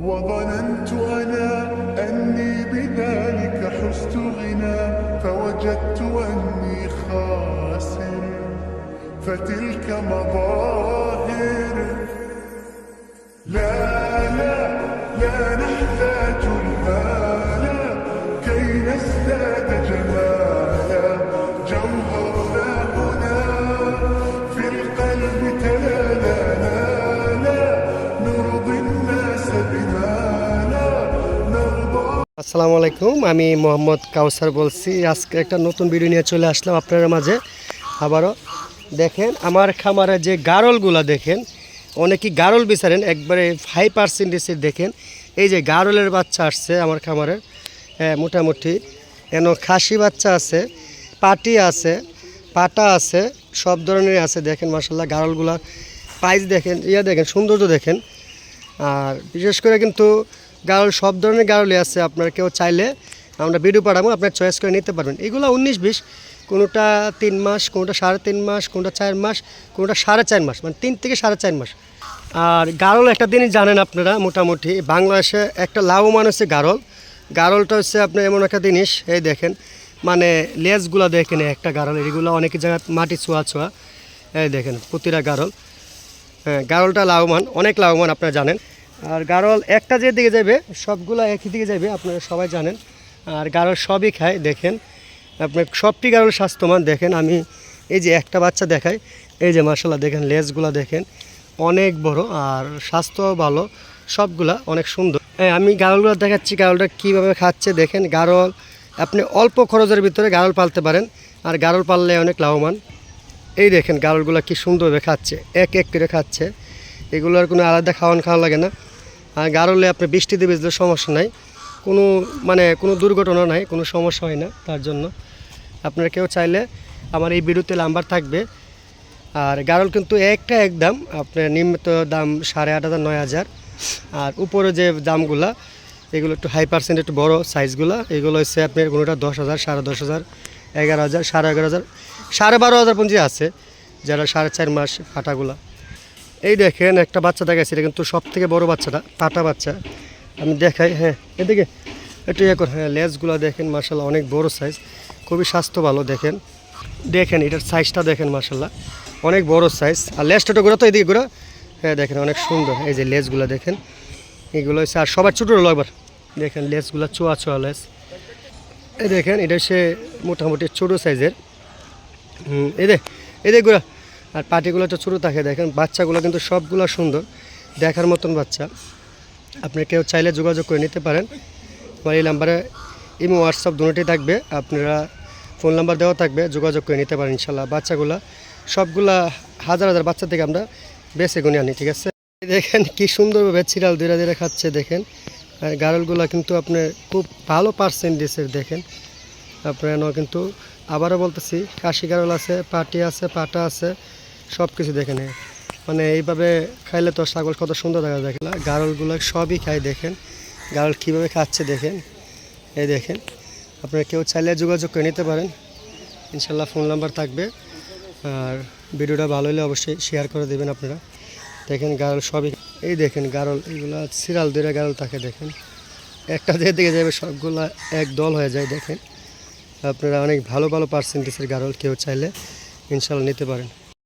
وظننت أنا أني بذلك حزت غنى فوجدت أني خاسر. فتلك مظاهر. لا لا لا نحتاج المال. كي نزداد جمالا جوهرنا هنا. في القلب تلالا لا لا نرضي الناس. لا আসসালামু আলাইকুম আমি মোহাম্মদ কাউসার বলছি। আজকে একটা নতুন ভিডিও নিয়ে চলে আসলাম আপনার মাঝে। আবারও দেখেন আমার খামারে যে গারলগুলা দেখেন অনেকেই গারল বিচারেন একবারে ফাইভ পার্সেন্টেজের দেখেন। এই যে গারলের বাচ্চা আসছে আমার খামারের হ্যাঁ, মোটামুটি। এন খাসি বাচ্চা আছে পাটি আছে পাটা আছে সব ধরনের আছে। দেখেন মাসাল্লাহ গারলগুলা প্রাইস দেখেন ইয়া দেখেন সৌন্দর্য দেখেন। আর বিশেষ করে কিন্তু গারল, সব ধরনের গারলই আছে আপনার কেউ চাইলে। আমরা ভিডিও পাঠাবো, আপনার চয়েস করে নিতে পারবেন। এগুলো উনিশ, বিশ, কোনোটা তিন মাস, কোনোটা সাড়ে তিন মাস, কোনোটা চার মাস, কোনোটা সাড়ে চার মাস মানে তিন থেকে সাড়ে চার মাস। আর গারল একটা দিনই জানেন আপনারা মোটামুটি, বাংলাদেশে একটা লাভবান হচ্ছে গারল। গারলটা হচ্ছে আপনার এমন একটা জিনিস, এই দেখেন মানে লেজগুলো দেখেন, একটা গারল, এগুলো অনেক জায়গায় মাটি ছোঁয়া ছোঁয়া। এই দেখেন প্রতিটা গারল। গারলটা লাভবান, অনেক লাভবান আপনারা জানেন। আর গারল একটা যে দিকে যাবে, সবগুলো একই দিকে যাবে, আপনারা সবাই জানেন। আর গারল সবই খায়, দেখেন। আপনার সবটি গারল স্বাস্থ্যমান দেখেন। আমি এই যে একটা বাচ্চা দেখাই, এই যে মার্শাল্লাহ দেখেন লেজগুলো দেখেন, অনেক বড় আর স্বাস্থ্য ভালো, সবগুলা অনেক সুন্দর। হ্যাঁ আমি গারলগুলো দেখাচ্ছি, গারলটা কীভাবে খাচ্ছে, দেখেন। গারল, আপনি অল্প খরচের ভিতরে গারল পালতে পারেন, আর গারল পাললে অনেক লাভবান। এই দেখেন গারলগুলো কি সুন্দরভাবে খাচ্ছে, এক এক করে খাচ্ছে। এগুলোর কোনো আলাদা খাওয়ান খাওয়া লাগে না। আর গারলে আপনি বৃষ্টিতে ভিজলে সমস্যা নাই। কোনো মানে কোনো দুর্ঘটনা নাই, কোনো সমস্যা হয় না তার জন্য। আপনারা কেউ চাইলে আমার এই বিরুদ্ধে নাম্বার থাকবে। আর গারল কিন্তু একটা এক দাম আপনার নিম্নত দাম সাড়ে আট হাজার, নয় হাজার। আর উপরে যে দামগুলা, এগুলো একটু হাই পার্সেন্ট একটু বড়ো সাইজগুলো এগুলো হচ্ছে আপনার কোনোটা দশ হাজার, সাড়ে দশ হাজার, এগারো হাজার, সাড়ে এগারো হাজার। সাড়ে বারো হাজার পর্যন্ত আছে, যারা সাড়ে চার মাস ফাটাগুলা এই দেখেন একটা বাচ্চা দেখাচ্ছি এটা কিন্তু সব থেকে বড়ো বাচ্চাটা পাটা বাচ্চা। আমি দেখাই হ্যাঁ এদিকে একটু ইয়ে কর হ্যাঁ লেজগুলো দেখেন মার্শাল্লাহ অনেক বড় সাইজ খুবই স্বাস্থ্য ভালো, দেখেন। দেখেন, এটার সাইজটা দেখেন মার্শাল্লাহ অনেক বড় সাইজ আর লেজটা ঘোরা তো এদিকে, ঘোরা। হ্যাঁ দেখেন, অনেক সুন্দর, এই যে লেজগুলো দেখেন। এগুলো হচ্ছে আর সবার ছোটো হলো একবার। দেখেন, লেজগুলো চোয়া চোয়া লেজ। এই দেখেন, এটা হচ্ছে মোটামুটি ছোটো সাইজের হুম দে গুড়া। আর পাটিগুলো তো ছোটো থাকে, দেখেন, বাচ্চাগুলো কিন্তু সবগুলো সুন্দর, দেখার মতন বাচ্চা। আপনি কেউ চাইলে যোগাযোগ করে নিতে পারেন। আমার এই নাম্বারে ইমো, হোয়াটসঅ্যাপ দুটোই থাকবে, আপনারা ফোন নাম্বার দেওয়া থাকবে, যোগাযোগ করে নিতে পারেন, ইনশাল্লাহ। বাচ্চাগুলা, সবগুলা হাজার হাজার বাচ্চা থেকে আমরা বেছে গুনে আনি, ঠিক আছে? দেখেন কি সুন্দরভাবে চিরাল ধীরে ধীরে খাচ্ছে, দেখেন। গারলগুলা কিন্তু আপনার খুব ভালো পার্সেন্টেজের দেখেন। আপনার কিন্তু আবারও বলতেছি কাশি গারল আছে, পাটি আছে, পাটা আছে সব কিছু দেখেন মানে এইভাবে খাইলে তো ছাগল কত সুন্দর দেখা যায় গারলগুলো সবই খায়, দেখেন। গারল কীভাবে খাচ্ছে, দেখেন। এই দেখেন, আপনারা কেউ চাইলে যোগাযোগ করে নিতে পারেন। ইনশাল্লাহ ফোন নাম্বার থাকবে। আর ভিডিওটা ভালো হলে অবশ্যই শেয়ার করে দেবেন আপনারা। দেখেন গারল সবই, এই দেখেন গারল, এগুলো সিরাল দুইটা গারল থাকে, দেখেন। একটা যে দিকে যাবে সবগুলা এক দল হয়ে যায়, দেখেন। আপনারা অনেক ভালো ভালো পার্সেন্টেজের গারল কেউ চাইলে ইনশাল্লাহ নিতে পারেন।